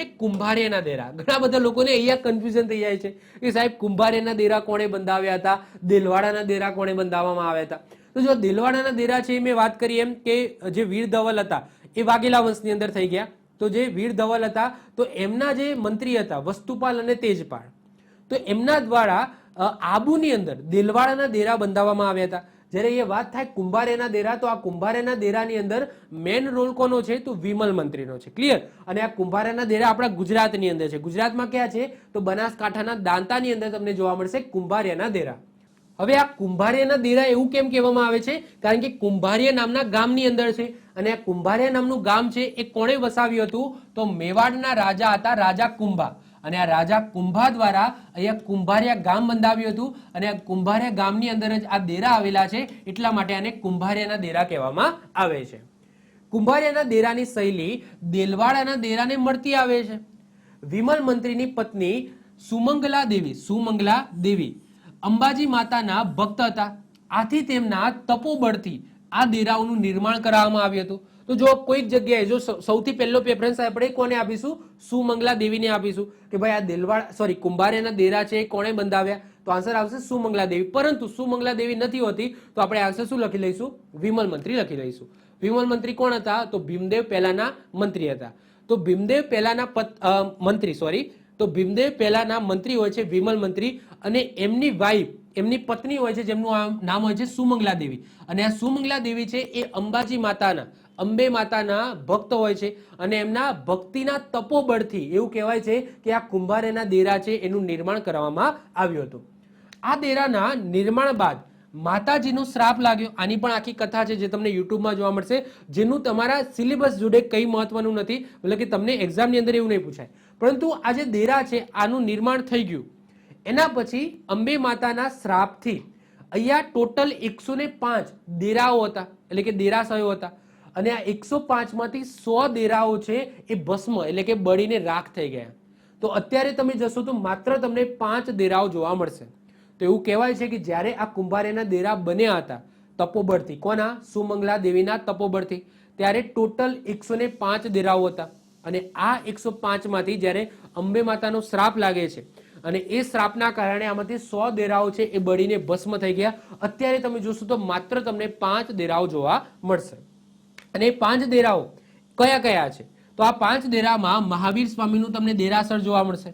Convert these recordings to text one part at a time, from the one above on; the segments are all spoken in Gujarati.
છે કુંભારિયાના દેરા. ઘણા બધા લોકોને અહીંયા કન્ફ્યુઝન થઈ જાય છે કે સાહેબ કુંભારિયાના દેરા કોણે બંધાવ્યા હતા? દિલવાડાના દેરા કોણે બંધાવવામાં આવ્યા હતા? તો જો દિલવાડાના દેરા છે મેં વાત કરી એમ કે જે વીર ધવલ હતા, એ વાઘેલા વંશની અંદર થઈ ગયા. તો જે વીર ધવલ હતા, તો એમના જે મંત્રી હતા, વસ્તુપાલ અને તેજપાલ, તો એમના દ્વારા આબુની અંદર દિલવાડાના દેરા બંધાવવામાં આવ્યા હતા. જ્યારે એ વાત થાય કુંભારેના દેરા, તો આ કુંભારેના દેરાની અંદર મેન રોલ કોનો છે? તો વિમલ મંત્રીનો છે. ક્લિયર અને આ કુંભારેના દેરા આપણા ગુજરાતની અંદર છે. ગુજરાતમાં ક્યાં છે? તો બનાસકાંઠાના દાંતાની અંદર તમને જોવા મળશે કુંભારિયાના દેરા. હવે આ કુંભારિયાના દેરા એવું કેમ કહેવામાં આવે છે? કારણ કે કુંભારિયા નામના ગામની અંદર છે. અને આ કુંભારિયા નામનું ગામ છે એ કોણે વસાવ્યું હતું? તો મેવાડના રાજા હતા, રાજા કુંભા. અને આ રાજા કુંભા દ્વારા અહીંયા કુંભારિયા ગામ બંધાવ્યું હતું. અને આ કુંભારિયા ગામની અંદર જ આ દેરા આવેલા છે. એટલા માટે આને કુંભારિયાના દેરા કહેવામાં આવે છે. કુંભારિયાના દેરાની શૈલી દેલવાડાના દેરાને મળતી આવે છે. વિમલ મંત્રીની પત્ની સુમંગલા દેવી સુમંગલા દેવી અંબાજી માતાના ભક્ત હતા. આથી તેમના તપોબળથી આ દેરાઓનું નિર્માણ કરાવવામાં આવ્યું હતું. તો જો કોઈક જગ્યાએ, જો સૌથી પહેલો પ્રેફરન્સ આપણે કોને આપીશું? સુમંગલા દેવીને આપીશું. કે ભાઈ આ દેલવાડ સોરી કુંભારેના દેરા છે એ કોણે બંધાવ્યા? તો આન્સર આવશે સુમંગલા દેવી. પરંતુ સુમંગલા દેવી નથી હોતી, તો આપણે આન્સર શું લખી લઈશું? વિમલ મંત્રી લખી લઈશું. વિમલ મંત્રી કોણ હતા? તો ભીમદેવ પહેલાના મંત્રી હતા. તો ભીમદેવ પહેલાના મંત્રી સોરી તો ભીમદેવ પહેલાના મંત્રી હોય છે વિમલ મંત્રી અને એમની વાઈફ એમની પત્ની હોય છે, જેમનું નામ હોય છે સુમંગલા દેવી. અને આ સુમંગલા દેવી છે એ અંબાજી માતાના. અંબે માતાના ભક્ત હોય છે અને એમના ભક્તિના તપોબળથી એવું કહેવાય છે કે આ કુંભારેના દેરા છે એનું નિર્માણ કરવામાં આવ્યું હતું. આ દેરાના નિર્માણ બાદ માતાજીનો શ્રાપ લાગ્યો. આની પણ આખી કથા છે જે તમને યુટ્યુબમાં જોવા મળશે. જેનું તમારા સિલેબસ જોડે કંઈ મહત્વનું નથી. એટલે કે તમને એક્ઝામની અંદર એવું નહીં પૂછાય. પરંતુ આ જે દેરા છે, આનું નિર્માણ થઈ ગયું. એના પછી અંબે માતાના શ્રાપથી અહીંયા ટોટલ એકસો દેરાઓ હતા. એટલે કે દેરાશયો હતા. અને આ એકસો પાંચમાંથી સો દેરાઓ છે એ ભસ્મ, એટલે કે બળીને રાખ થઈ ગયા. તો અત્યારે તમે જશો તો માત્ર તમને પાંચ દેરાઓ જોવા મળશે. તો એવું કહેવાય છે કે જ્યારે આ કુંભારેના દેરા બન્યા હતા તપોબળથી, કોના? સુમંગલા દેવીના તપોબળથી, ત્યારે ટોટલ એકસો ને પાંચ દેરાઓ હતા. અને આ એકસો પાંચમાંથી જ્યારે અંબે માતાનો શ્રાપ લાગે છે, અને એ શ્રાપના કારણે આમાંથી સો દેરાઓ છે એ બળીને ભસ્મ થઈ ગયા. અત્યારે તમે જોશો તો માત્ર તમને પાંચ દેરાઓ જોવા મળશે. અને પાંચ દેરાઓ કયા કયા છે? તો આ પાંચ દેરામાં મહાવીર સ્વામીનું તમને દેરાસર જોવા મળશે.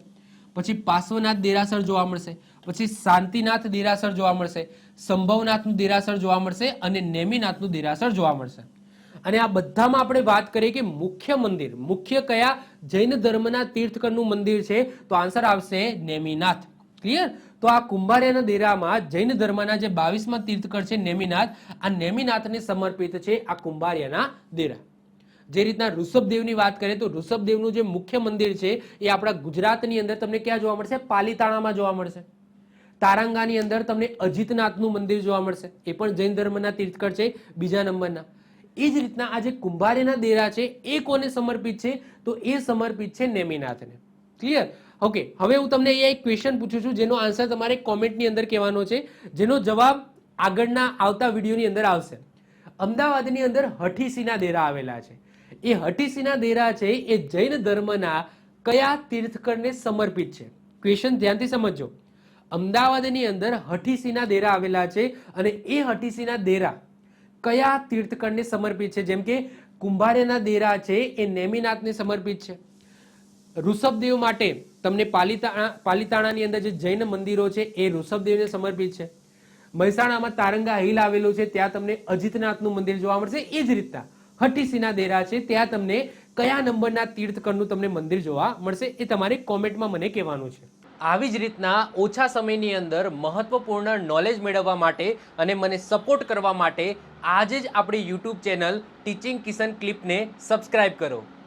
પછી પાર્શ્વનાથ દેરાસર જોવા મળશે. પછી શાંતિનાથ દેરાસર જોવા મળશે. સંભવનાથનું દેરાસર જોવા મળશે અને નેમિનાથનું દેરાસર જોવા મળશે. અને આ બધામાં આપણે વાત કરીએ કે મુખ્ય મંદિર. મુખ્ય કયા? જૈન ધર્મના તીર્થકરનું મંદિર છે. તો આન્સર આવશે નેમિનાથ. ક્લિયર તો આ કુંભારિયાના દેરામાં જૈન ધર્મના જે બાવીસમાં તીર્થકર છે નેમિનાથ, આ નેમિનાથને સમર્પિત છે આ કુંભારિયાના દેરા. જે રીતના ઋષભદેવની વાત કરીએ તો ઋષભદેવનું જે મુખ્ય મંદિર છે એ આપણા ગુજરાતની અંદર તમને ક્યાં જોવા મળશે? પાલીતાણામાં જોવા મળશે. તારાંગાની અંદર તમને અજીતનાથનું મંદિર જોવા મળશે. એ પણ જૈન ધર્મના તીર્થકર છે બીજા નંબરના. એ જ રીતના આ જે કુંભારીના દેરા છે એ કોને સમર્પિત છે? તો એ સમર્પિત છે નેમિનાથને. ક્લિયર ઓકે હવે હું તમને અહીંયા એક ક્વેશ્ચન પૂછું છું, જેનો આન્સર તમારે કોમેન્ટની અંદર કહેવાનો છે, જેનો જવાબ આગળના આવતા વિડીયોની અંદર આવશે. અમદાવાદની અંદર હઠીસીના દેરા આવેલા છે. એ હઠીસીના દેરા છે, એ જૈન ધર્મના કયા તીર્થકરને સમર્પિત છે? ક્વેશ્ચન ધ્યાનથી સમજજો. અમદાવાદની અંદર હઠીસીના દેરા આવેલા છે અને એ હઠીસીના દેરા કયા તીર્થકરને સમર્પિત છે? જેમ કે કુંભારેના દેરા છે, એ નેમિનાથને સમર્પિત છે. ઋષભદેવ માટે તમને પાલિતાણા પાલિતાણાની અંદર જે જૈન મંદિરો છે, એ ઋષભદેવને સમર્પિત છે. મહેસાણામાં તારંગા હિલ આવેલું છે, ત્યાં તમને અજીતનાથનું મંદિર જોવા મળશે. એ જ રીતના હઠીસીના દેરા છે, ત્યાં તમને કયા નંબરના તીર્થકરનું તમને મંદિર જોવા મળશે, એ તમારે કોમેન્ટમાં મને કહેવાનું છે. આવી જ રીતના ઓછા સમયની અંદર મહત્વપૂર્ણ નોલેજ મેળવવા માટે અને મને સપોર્ટ કરવા માટે આજે જ આપણી યુટ્યુબ ચેનલ ટીચિંગ કિશન ક્લિપને સબસ્ક્રાઇબ કરો.